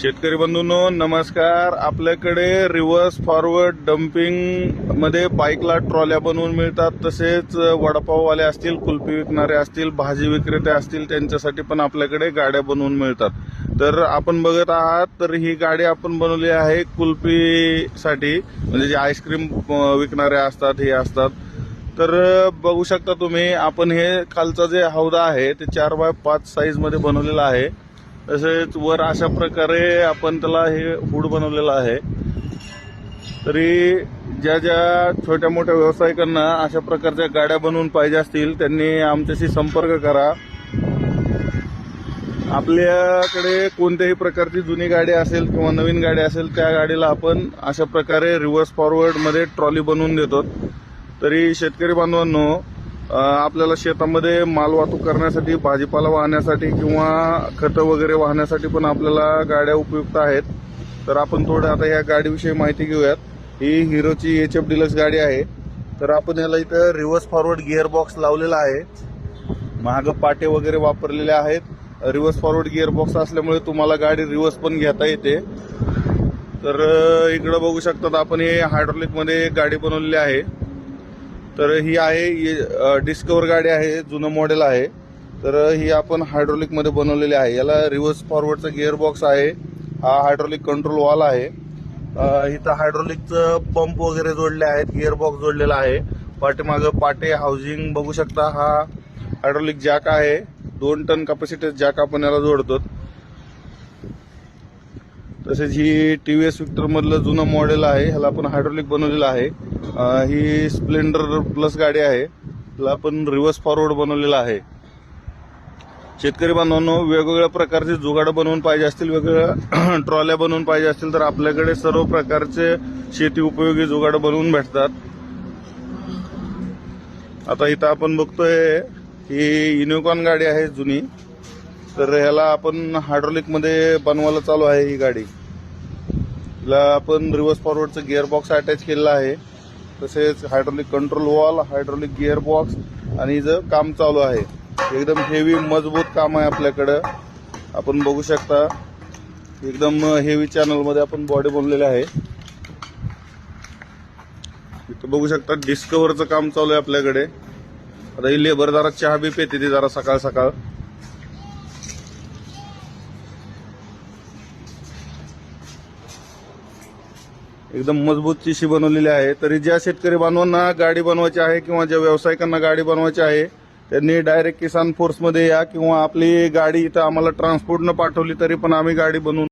शेतकरी बंधूंनो नमस्कार. आपल्याकडे रिव्हर्स फॉरवर्ड डम्पिंगमध्ये बाईकला ट्रॉल्या बनवून मिळतात. तसेच वडापाववाले असतील कुल्फी विकणारे असतील भाजी विक्रेते असतील त्यांच्यासाठी पण आपल्याकडे गाड्या बनवून मिळतात. तर आपण बघत आहात तर ही गाडी आपण बनवली आहे कुल्फीसाठी. म्हणजे जे आईस्क्रीम विकणारे असतात हे असतात. तर बघू शकता तुम्ही आपण हे खालचा जे हौदा आहे ते चार बाय पाच साईजमध्ये बनवलेलं बनवलेला आहे. तसेच वर अशा प्रकारे आपण त्याला हे फूड बनवलेलं आहे. तरी ज्या ज्या छोट्या मोठ्या व्यावसायिकांना अशा प्रकारच्या गाड्या बनवून पाहिजे असतील त्यांनी आमच्याशी संपर्क करा. आपल्याकडे कोणत्याही प्रकारची जुनी गाडी असेल किंवा नवीन गाडी असेल त्या गाडीला आपण अशा प्रकारे रिव्हर्स फॉरवर्डमध्ये ट्रॉली बनवून देतो. तरी शेतकरी बांधवांनो आपल्याला शेतामध्ये माल वाहतूक करण्यासाठी भाजीपाला वाहण्यासाठी किंवा खतं वगैरे वाहण्यासाठी पण आपल्याला गाड्या उपयुक्त आहेत. तर आपण थोडं आता या गाडीविषयी माहिती घेऊयात. ही हिरोची एच एफ डिलक्स गाडी आहे. तर आपण याला इथं रिव्हर्स फॉरवर्ड गिअर बॉक्स लावलेला आहे. महाग पाटे वगैरे वापरलेले आहेत. रिव्हर्स फॉरवर्ड गिअर बॉक्स असल्यामुळे तुम्हाला गाडी रिव्हर्स पण घेता येते. तर इकडं बघू शकतात आपण हे हायड्रोलिकमध्ये गाडी बनवलेली आहे. तर ही आहे डिस्कवर गाडी आहे जुनं मॉडेल आहे. तर ही आपण हायड्रोलिकमध्ये बनवलेली आहे. याला रिव्हर्स फॉरवर्डचा गिअर बॉक्स आहे. हा हायड्रोलिक कंट्रोल वॉल आहे. इथं हायड्रोलिकचं पंप वगैरे जोडले आहेत गिअर बॉक्स जोडलेला आहे. पाठीमागं पाटे हाऊसिंग बघू शकता. हा हायड्रोलिक जॅक आहे. दोन टन कॅपॅसिटी जॅक आपण याला जोडतो तसेच ही टी व्ही एस विक्टरमधलं जुनं मॉडेल आहे. ह्याला आपण हायड्रोलिक बनवलेलं आहे. ही स्प्लेंडर प्लस गाडी आहे. त्याला आपण रिव्हर्स फॉरवर्ड बनवलेला आहे. शेतकरी बांधवांनो वेगवेगळ्या प्रकारचे जुगाडं बनवून पाहिजे असतील वेगवेगळ्या ट्रॉल्या बनवून पाहिजे असतील तर आपल्याकडे सर्व प्रकारचे शेती उपयोगी जुगाडं बनवून भेटतात. आता इथं आपण बघतोय ही युनिकॉर्न गाडी आहे जुनी. तर ह्याला आपण हायड्रॉलिकमध्ये बनवायला चालू आहे ही गाडी. हिला आपण रिव्हर्स फॉरवर्डचं गिअरबॉक्स अटॅच केलेला आहे. तसेच hydraulic control valve hydraulic gearbox आणि हिचं काम चालू आहे. एकदम हेवी मजबूत काम आहे आपल्याकडं. आपण बघू शकता एकदम हेवी चॅनलमध्ये आपण बॉडी बनलेली आहे. इथं बघू शकता डिस्कवरचं काम चालू आहे आपल्याकडे. आता ही लेबर जरा चहा बी पेते ती जरा सकाळ सकाळ. एकदम मजबूत चिशी बनवलेली आहे. तरी ज्या शेतकरी बांधवांना गाडी बनवायची आहे किंवा ज्या व्यावसायिकांना गाडी बनवायची आहे त्यांनी डायरेक्ट किसान फोर्समध्ये या किंवा आपली गाडी इथं आम्हाला ट्रान्सपोर्टनं पाठवली तरी पण आम्ही गाडी बनवून